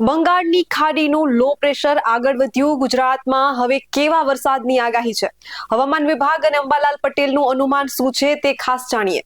બંગાળની ખાડીનું low pressure આગળ વધ્યું. ગુજરાતમાં હવે કેવા વરસાદની આગાહી છે? હવામાન વિભાગ અને અંબાલાલ પટેલનું અનુમાન શું છે તે ખાસ જાણીએ.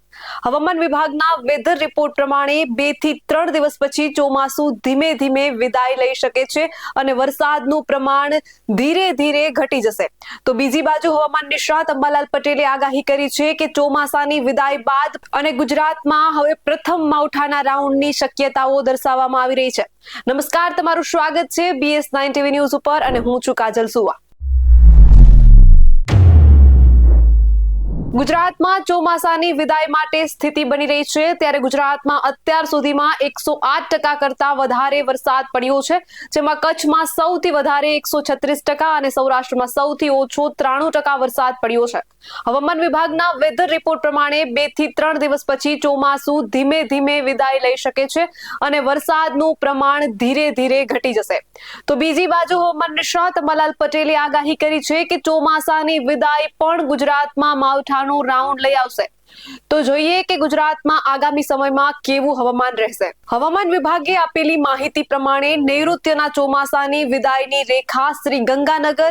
હવામાન વિભાગના વેધર રિપોર્ટ પ્રમાણે બેથી ત્રણ દિવસ પછી ચોમાસું ધીમે ધીમે વિદાય લઈ શકે છે અને વરસાદનું પ્રમાણ ધીરે ધીરે ઘટી જશે. તો બીજી બાજુ હવામાન નિષ્ણાત અંબાલાલ પટેલે આગાહી કરી છે કે ચોમાસાની વિદાય બાદ અને ગુજરાતમાં હવે પ્રથમ માવઠાના રાઉન્ડની શક્યતાઓ દર્શાવવામાં આવી રહી છે. નમસ્કાર, તમારું સ્વાગત છે બીએસ નાઇન ટીવી ન્યૂઝ ઉપર અને હું છું કાજલ સુવા. ગુજરાતમાં ચોમાસાની વિદાય માટે સ્થિતિ બની રહી છે. ત્યારે ગુજરાતમાં અત્યાર સુધીમાં એકસો આઠ ટકા કરતા વધારે વરસાદ પડ્યો છે. જેમાં કચ્છમાં સૌથી વધારે એકસો છત્રીસ ટકા અને સૌરાષ્ટ્રમાં સૌથી ઓછો ત્રાણું ટકા વરસાદ પડ્યો છે. હવામાન વિભાગના વેધર રિપોર્ટ પ્રમાણે બેથી ત્રણ દિવસ પછી ચોમાસું ધીમે ધીમે વિદાય લઈ શકે છે અને વરસાદનું પ્રમાણ ધીરે ધીરે ઘટી જશે. તો બીજી બાજુ હવામાન નિષ્ણાત મલાલ પટેલે આગાહી કરી છે કે ચોમાસાની વિદાય પણ ગુજરાતમાં માવઠાનું રાઉન્ડ લઈ આવશે. તો જોઈએ કે ગુજરાતમાં આગામી સમયમાં કેવું હવામાન રહેશે. હવામાન વિભાગે આપેલી માહિતી પ્રમાણે નૈઋત્યના ચોમાસાની વિદાયની રેખા શ્રી ગંગાનગર,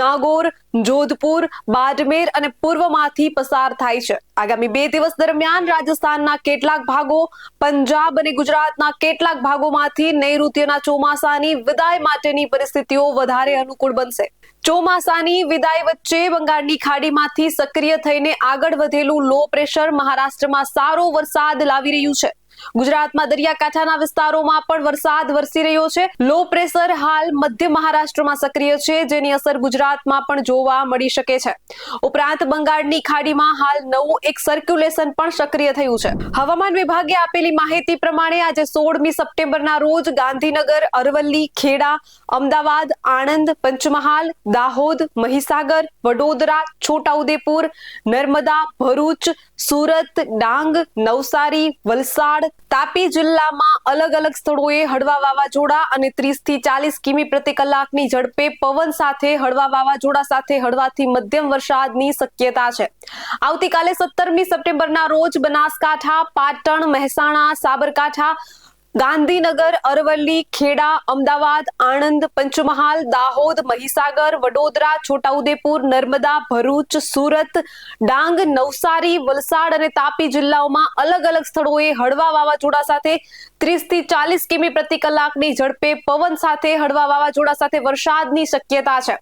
નાગોર, જોધપુર બાડમેર અને પૂર્વમાંથી પસાર થાય છે. આગામી બે દિવસ દરમિયાન રાજસ્થાનના કેટલાક ભાગો, પંજાબ અને ગુજરાતના કેટલાક ભાગોમાંથી નૈઋત્યના ચોમાસાની વિદાય માટેની પરિસ્થિતિઓ વધારે અનુકૂળ બનશે. ચોમાસાની વિદાય વચ્ચે બંગાળની ખાડીમાંથી સક્રિય થઈને આગળ વધેલું લો પ્રેશર મહારાષ્ટ્રમાં સારો વરસાદ લાવી રહ્યું છે. ગુજરાતમાં દરિયાકાંઠાના વિસ્તારોમાં પણ વરસાદ વરસી રહ્યો છે. લો પ્રેશર હાલ મધ્ય મહારાષ્ટ્રમાં સક્રિય છે, જેની અસર ગુજરાતમાં પણ જોવા મળી શકે છે. ઉપરાંત બંગાળની ખાડીમાં હાલ નવું એક સર્ક્યુલેશન પણ સક્રિય થયું છે. હવામાન વિભાગે આપેલી માહિતી પ્રમાણે આજે સોળમી સપ્ટેમ્બરના રોજ ગાંધીનગર, અરવલ્લી, ખેડા, અમદાવાદ, આણંદ, પંચમહાલ, દાહોદ, મહીસાગર, વડોદરા, છોટાઉદેપુર, નર્મદા, ભરૂચ, સુરત, ડાંગ, નવસારી, વલસાડ તાપી જિલ્લામાં અલગ અલગ સ્થળોએ હળવા વાવાઝોડા અને ત્રીસથી ચાલીસ કિમી પ્રતિ કલાકની ઝડપે પવન સાથે હળવા વાવાઝોડા સાથે હળવાથી મધ્યમ વરસાદની શક્યતા છે. આવતીકાલે સત્તરમી સપ્ટેમ્બરના રોજ બનાસકાંઠા, પાટણ, મહેસાણા, સાબરકાંઠા ગાંધીનગર, અરવલ્લી, ખેડા, અમદાવાદ, આણંદ, પંચમહાલ, દાહોદ, મહીસાગર, વડોદરા, છોટાઉદેપુર, નર્મદા, ભરૂચ, સુરત, ડાંગ, નવસારી, વલસાડ અને તાપી જિલ્લાઓમાં અલગ અલગ સ્થળોએ હળવા વાવાઝોડા સાથે ત્રીસથી ચાલીસ કિમી પ્રતિ કલાકની ઝડપે પવન સાથે હળવા વાવાઝોડા સાથે વરસાદની શક્યતા છે.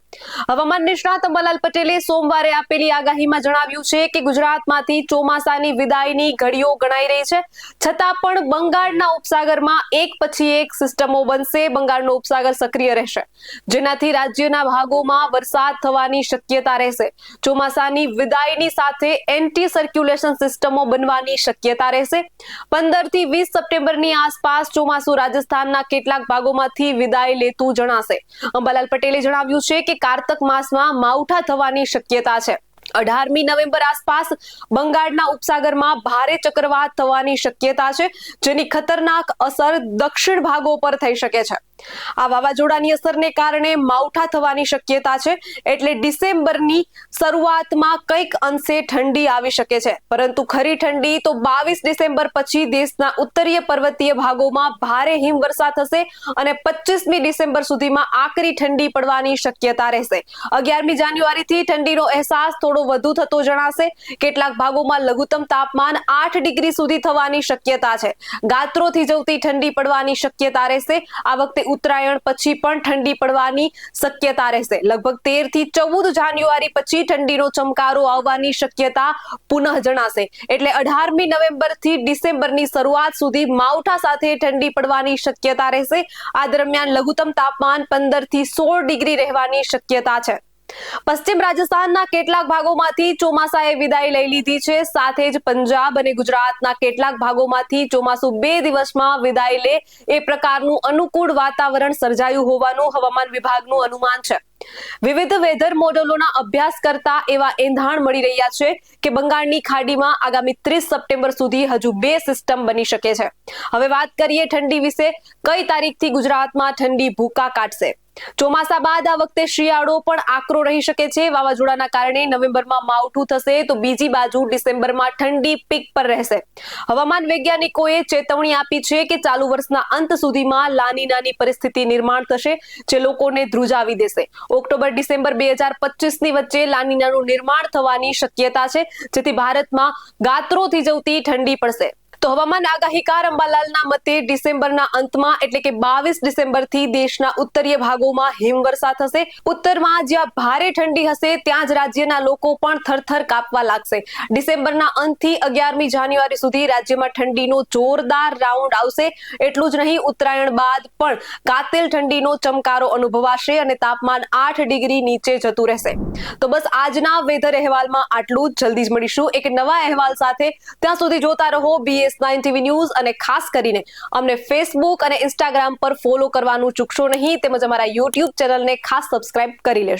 હવામાન નિષ્ણાત અંબાલાલ પટેલે સોમવારે આપેલી આગાહીમાં જણાવ્યું છે કે ગુજરાતમાંથી ચોમાસાની વિદાયની ઘડીઓ ગણાઈ રહી છે. છતાં પણ બંગાળના ઉપસાગરમાં એક પછી એક સિસ્ટમો બનશે, બંગાળનો ઉપસાગર સક્રિય રહેશે. જેનાથી રાજ્યના ભાગોમાં વરસાદ થવાની શક્યતા રહેશે. ચોમાસાની વિદાયની સાથે એન્ટી સર્ક્યુલેશન સિસ્ટમો બનવાની શક્યતા રહેશે. પંદરથી વીસ સપ્ટેમ્બરની આસપાસ ચોમાસું રાજસ્થાનના કેટલાક ભાગોમાંથી વિદાય લેતું જણાશે. અંબાલાલ પટેલે જણાવ્યું છે કે કારતક માસમાં માવઠા થવાની શક્યતા છે. અઢારમી નવેમ્બર આસપાસ બંગાળના ઉપસાગરમાં ભારે ચક્રવાત થવાની શક્યતા છે, જેની ખતરનાક અસર દક્ષિણ ભાગો પર થઈ શકે છે. આ વાવાઝોડાની અસરને કારણે માવઠા થવાની શક્યતા છે. એટલે ડિસેમ્બરની શરૂઆતમાં કંઈક અંશે ઠંડી આવી શકે છે. પરંતુ ખરી ઠંડી તો બાવીસ ડિસેમ્બર પછી દેશના ઉત્તરીય પર્વતીય ભાગોમાં ભારે હિમવર્ષા થશે અને પચીસમી ડિસેમ્બર સુધીમાં આકરી ઠંડી પડવાની શક્યતા રહેશે. અગિયારમી જાન્યુઆરીથી ઠંડીનો અહેસાસ થોડો વધુ થતો જણાશે. કેટલાક ભાગોમાં લઘુત્તમ તાપમાન આઠ ડિગ્રી સુધી થવાની શક્યતા છે. ગાત્રોથી જવતી ઠંડી પડવાની શક્યતા રહેશે. આ વખતે ઉત્તરાયણ પછી પણ ઠંડી પડવાની શક્યતા રહેશે. લગભગ તેરથી ચૌદ જાન્યુઆરી પછી ઠંડીનો ચમકારો આવવાની શક્યતા પુનઃ જણાશે. એટલે અઢારમી નવેમ્બરથી ડિસેમ્બરની શરૂઆત સુધી માવઠા સાથે ઠંડી પડવાની શક્યતા રહેશે. આ દરમિયાન લઘુત્તમ તાપમાન પંદરથી સોળ ડિગ્રી રહેવાની શક્યતા છે. પશ્ચિમ રાજસ્થાનના કેટલાક ભાગોમાંથી ચોમાસાએ વિદાય લઈ લીધી છે. સાથે જ પંજાબ અને ગુજરાતના કેટલાક ભાગોમાંથી ચોમાસું બે દિવસમાં વિદાય લે એ પ્રકારનું અનુકૂળ વાતાવરણ સર્જાયું હોવાનું હવામાન વિભાગનું અનુમાન છે. વિવિધ વેધર મોડેલોના અભ્યાસ કરતા એવા એંધાણ મળી રહ્યા છે કે બંગાળની ખાડીમાં આગામી ત્રીસ સપ્ટેમ્બર સુધી હજુ બે સિસ્ટમ બની શકે છે. હવે વાત કરીએ ઠંડી વિશે. કઈ તારીખથી ગુજરાતમાં ઠંડી ભૂકા કાઢશે? ચોમાસા બાદ આ વખતે શિયાળો પણ આકરો રહી શકે છે. વાવાઝોડાના કારણે નવેમ્બરમાં માવઠું થશે તો બીજી બાજુ ડિસેમ્બરમાં ઠંડી પીક પર રહેશે. હવામાન વૈજ્ઞાનિકોએ ચેતવણી આપી છે કે ચાલુ વર્ષના અંત સુધીમાં લાનીનાની પરિસ્થિતિ નિર્માણ થશે, જે લોકોને ધ્રુજાવી દેશે. ઓક્ટોબર, ડિસેમ્બર બે હજારની વચ્ચે લાનીનાનું નિર્માણ થવાની શક્યતા છે, જેથી ભારતમાં ગાત્રો થીજવતી ઠંડી પડશે. તો હવામાન આગાહીકાર અંબાલાલના મતે ડિસેમ્બરના અંતમાં એટલે કે બાવીસ ડિસેમ્બરથી દેશના ઉત્તરીય ભાગોમાં હિમવર્ષા થશે. ઉત્તરમાં જ્યાં ભારે ઠંડી હશે, ત્યાં જ રાજ્યના લોકો પણ થરથર કાપવા લાગશે. ડિસેમ્બરના અંતથી અગિયારમી જાન્યુઆરી સુધી રાજ્યમાં ઠંડીનો જોરદાર રાઉન્ડ આવશે. એટલું જ નહીં, ઉત્તરાયણ બાદ પણ કાતિલ ઠંડીનો ચમકારો અનુભવાશે અને તાપમાન આઠ ડિગ્રી નીચે જતું રહેશે. તો બસ આજના વેધર અહેવાલમાં આટલું જ. જલ્દી જ મળીશું. એક નવા અહેવાલ સાથે ત્યાં સુધી જોતા રહો બીએસ નાઇન ટીવી ન્યૂઝ અને ખાસ કરીને અમને ફેસબુક અને ઇન્સ્ટાગ્રામ પર ફોલો કરવાનું ચૂકશો નહીં, તેમજ અમારા યુટ્યુબ ચેનલને ખાસ સબસ્ક્રાઇબ કરી લેશો